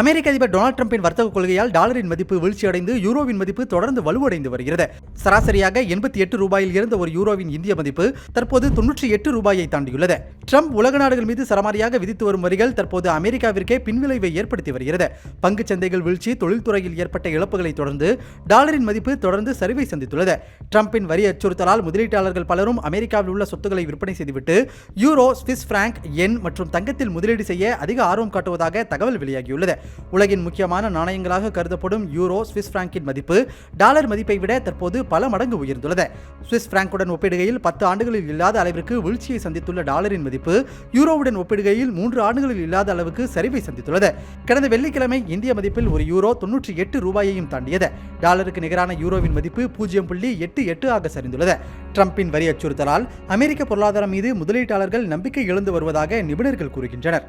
அமெரிக்க அதிபர் டொனால்ட் ட்ரம்பின் வர்த்தக கொள்கையால் டாலரின் மதிப்பு வீழ்ச்சியடைந்து யூரோவின் மதிப்பு தொடர்ந்து வலுவடைந்து வருகிறது. சராசரியாக எண்பத்தி எட்டு ரூபாயில் இருந்த ஒரு யூரோவின் இந்திய மதிப்பு தற்போது தொன்னூற்றி எட்டு ரூபாயை தாண்டியுள்ளது. ட்ரம்ப் உலக நாடுகள் மீது சரமாரியாக விதித்து வரும் வரிகள் தற்போது அமெரிக்காவிற்கே பின்விளைவை ஏற்படுத்தி வருகிறது. பங்கு சந்தைகள் வீழ்ச்சி தொழில்துறையில் ஏற்பட்ட இழப்புகளை தொடர்ந்து டாலரின் மதிப்பு தொடர்ந்து சரிவை சந்தித்துள்ளது. ட்ரம்பின் வரி அச்சுறுத்தலால் முதலீட்டாளர்கள் பலரும் அமெரிக்காவில் உள்ள சொத்துக்களை விற்பனை செய்துவிட்டு யூரோ ஸ்விஸ் பிராங்க் எண் மற்றும் தங்கத்தில் முதலீடு செய்ய அதிக ஆர்வம் காட்டுவதாக தகவல் வெளியாகியுள்ளது. உலகின் முக்கியமான நாணயங்களாக கருதப்படும் யூரோ சுவிஸ் பிராங்கின் மதிப்பு டாலர் மதிப்பை விட தற்போது பல மடங்கு உயர்ந்துள்ளது. சுவிஸ் பிராங்குடன் ஒப்பிடுகையில் பத்து ஆண்டுகளில் இல்லாத அளவிற்கு வீழ்ச்சியை சந்தித்துள்ள டாலரின் மதிப்பு யூரோவுடன் ஒப்பிடுகையில் மூன்று ஆண்டுகளில் இல்லாத அளவுக்கு சரிவை சந்தித்துள்ளது. கடந்த வெள்ளிக்கிழமை இந்திய மதிப்பில் ஒரு யூரோ தொன்னூற்றி எட்டு ரூபாயையும் தாண்டியது. டாலருக்கு நிகரான யூரோவின் மதிப்பு பூஜ்ஜியம் புள்ளி எட்டு எட்டு ஆக சரிந்துள்ளது. ட்ரம்பின் வரி அச்சுறுத்தலால் அமெரிக்க பொருளாதாரம் மீது முதலீட்டாளர்கள் நம்பிக்கை இழந்து வருவதாக நிபுணர்கள் கூறுகின்றனர்.